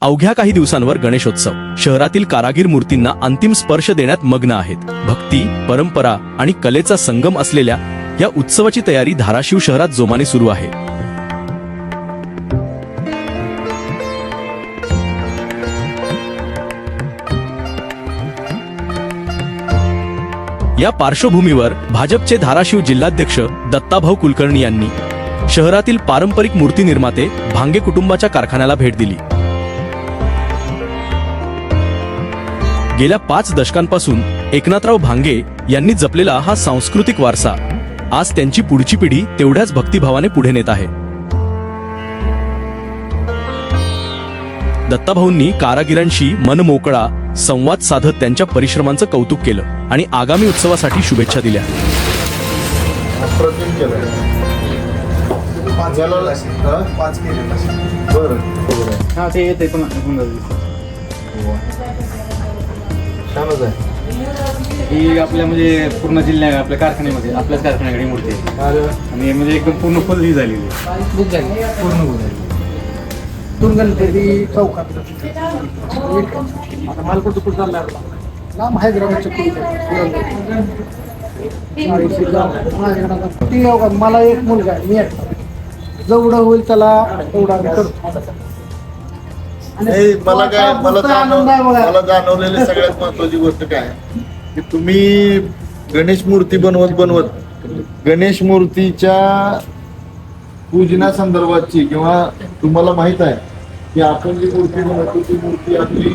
अवघ्या काही दिवसांवर गणेशोत्सव. शहरातील कारागीर मूर्तींना अंतिम स्पर्श देण्यात मग्न आहेत. भक्ती परंपरा आणि कलेचा संगम असलेल्या या उत्सवाची तयारी धाराशिव शहरात जोमाने सुरू आहे. या पार्श्वभूमीवर भाजपचे धाराशिव जिल्हाध्यक्ष दत्ताभाऊ कुलकर्णी यांनी शहरातील पारंपरिक मूर्ती निर्माते भांगे कुटुंबाच्या कारखान्याला भेट दिली. गेल्या पाच दशकांपासून एकनाथराव भांगे यांनी जपलेला हा सांस्कृतिक वारसा. आज त्यांची पुढची पिढी तेवढ्याच भक्तिभावाने पुढे नेत आहे. दत्ताभाऊंनी कारागिरांशी मनमोकळा संवाद साधत त्यांच्या परिश्रमांचं कौतुक केलं आणि आगामी उत्सवासाठी शुभेच्छा दिल्या. अप्रतिम केलं. झालं? पाच छानच आहे ही आपल्या म्हणजे पूर्ण जिल्ह्या आपल्या कारखान्यामध्ये आपल्याच कारखान्याकडे मूर्ती आहे. आणि म्हणजे एकदम पूर्ण फुल ही झालेली आहे. बुक झाली. पूर्ण फुल झाली. दोन गणपती चौकात आता मालकोट कुठं चालला लांब हैदराबादच्या पुढे मला एक मुलगा आहे मी एकटा जेवढं होईल त्याला तेवढा मी करतो नाही मला काय मला जाणव- मला जाणवलेली सगळ्यात महत्वाची गोष्ट काय? की तुम्ही गणेश मूर्ती बनवत बनवत गणेश मूर्तीच्या पूजनासंदर्भातची किंवा तुम्हाला माहीत आहे की आपण जी मूर्ती बनवतो ती मूर्ती आपली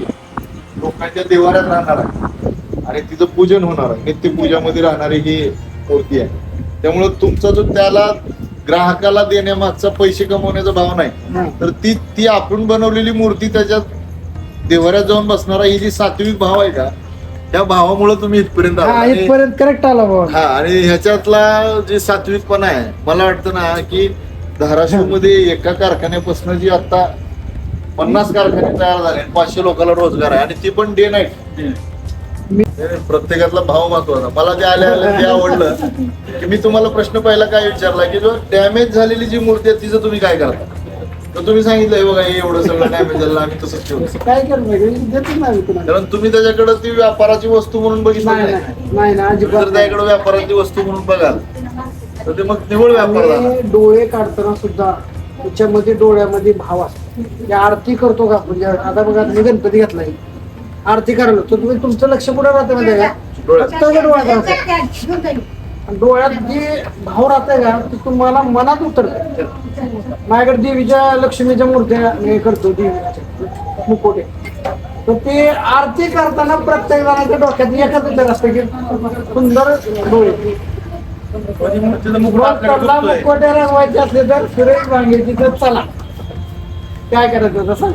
लोकांच्या देवाऱ्यात राहणार आहे. आणि तिचं पूजन होणार आहे. नित्य पूजामध्ये राहणारी ही मूर्ती आहे. त्यामुळे तुमचा जो त्याला ग्राहकाला देण्यामागचा पैसे कमवण्याचा भाव नाही. तर ती ती आपण बनवलेली मूर्ती त्याच्यात देवाऱ्यात जाऊन बसणारा ही जी सात्विक भाव आहे का त्या भावामुळे तुम्ही इथपर्यंत. हा इथपर्यंत करेक्ट आला हा आणि ह्याच्यातला जे सात्विकपणा आहे मला वाटतं ना की धाराशिवमध्ये एका कारखान्यापासून जी आता पन्नास कारखाने तयार झाले पाचशे लोकांना रोजगार आहे आणि ती पण डे नाईट प्रत्येकातला भाव महत्त्वाचा. मला जे आले आले ते आवडलं. की मी तुम्हाला प्रश्न पहिला काय विचारला की जो डॅमेज झालेली जी मूर्ती आहे तिचं तुम्ही काय करता? तर तुम्ही सांगितलं "हे बघा हे एवढं सगळं डॅमेज झालं आम्ही तसंच ठेवलं काय कारण तुम्ही त्याच्याकडे ती व्यापाराची वस्तू म्हणून बघितलं नाही ना जर त्याकडे व्यापाराची वस्तू म्हणून बघाल तर ते मग निवड व्यापार झाला. डोळे काढताना सुद्धा त्याच्यामध्ये डोळ्यामध्ये भाव असतो. आरती करतो का? म्हणजे आता बघा तुम्ही गणपती घातलाय. आरती करायला. तर तुम्ही तुमचं लक्ष कुठं राहतं माहिती का? डोळ्यात. फक्त डोळ्यात राहतं. आणि डोळ्यात जे भाव राहतंय का ते तुम्हाला मनात उतरत माझ्याकडे देवीच्या लक्ष्मीच्या मूर्त्या मी करतो देवीच्या. मुकोटे. तर ते आरती करताना प्रत्येक जणाच्या डोक्यात एकच विचार असतं की सुंदर डोळे. तिथं मुकुट आपल्याकडे रंगवायचे असले तर सुरेश वांग्याची तर चला. काय करायचं तसं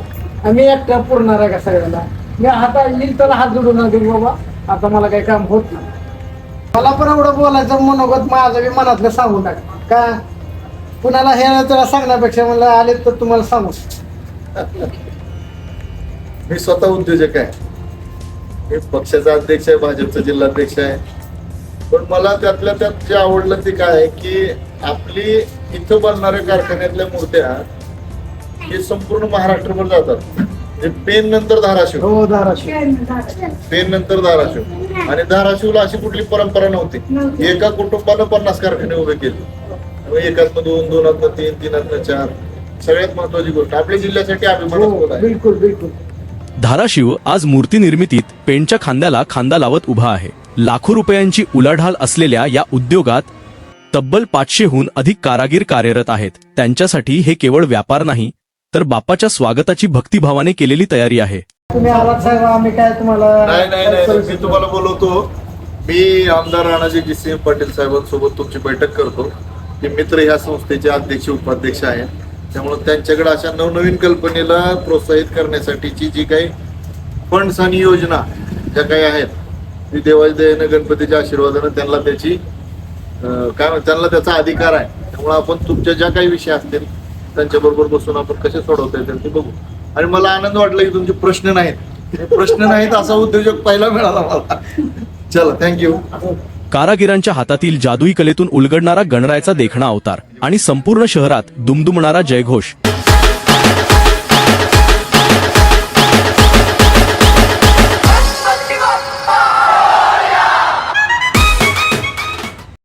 आम्ही एकट्या पुरणार आहे का सगळ्याला मी आता येईल त्याला हात जोडून लागेल बाबा आता मला काही काम होत नाही. मला पण एवढं बोलायचं मनोगत माझं मी मनातलं सांगू टाक का? कुणाला हे त्याला सांगण्यापेक्षा मला आले तर तुम्हाला सांगू. मी स्वतः उद्योजक आहे. मी पक्षाचा अध्यक्ष आहे भाजपचा जिल्हाध्यक्ष आहे. पण मला त्यातल्या त्यात जे आवडलं ते काय आहे की आपली इथं बनणाऱ्या कारखान्यातल्या मूर्त्या हे संपूर्ण महाराष्ट्रभर जातात. पेन नंतर धाराशिव. हो धाराशिव. पेन नंतर धाराशिव. आणि धाराशिवला अशी कुठली परंपरा नव्हती. एका कुटुंबानं पन्नास कारखाने उभे केले. एकातनं दोन दोनातनं तीन तीनातनं चार. सगळ्यात महत्वाची गोष्ट. आपल्या जिल्ह्यासाठी हो अभिमानास्पद आहे. बिलकुल बिलकुल. धाराशिव आज मूर्ती निर्मितीत पेंटच्या खांद्याला खांदा लावत उभा आहे. लाखो रुपयांची उलाढाल असलेल्या या उद्योगात तब्बल पाचशेहून अधिक कारागीर कार्यरत आहेत. त्यांच्यासाठी हे केवळ व्यापार नाही तर बापाच्या स्वागताची भक्तिभावाने केलेली तयारी आहे. तुम्ही आलात साहेब आम्ही काय तुम्हाला नाही नाही नाही मी तुम्हाला बोलवतो मी आमदार राणाजी जिसिंह पाटील साहेबांसोबत तुमची बैठक करतो. ते मित्र ह्या संस्थेचे अध्यक्ष उपाध्यक्ष आहेत त्यामुळे त्यांच्याकडे अशा नवनवीन कल्पनेला प्रोत्साहित करण्यासाठीची जी काही फंड्स आणि योजना ज्या काही आहेत ती देवाच्या दयेनं गणपतीच्या आशीर्वादानं त्यांना त्याची अं, काय म्हणतात त्यांना त्याचा अधिकार आहे. त्यामुळे आपण तुमच्या ज्या काही विषय असतील त्यांच्या बरोबर बसून आपण कसे सोडवता येतील ते बघू. आणि मला आनंद वाटला की तुमचे प्रश्न नाहीत. प्रश्न नाहीत असा उद्योजक पहिला मिळाला मला. चला थँक्यू कारागिरांच्या हातातील जादुई कलेतून उलगडणारा गणरायाचा देखणा अवतार आणि संपूर्ण शहरात दुमदुमणारा जयघोष.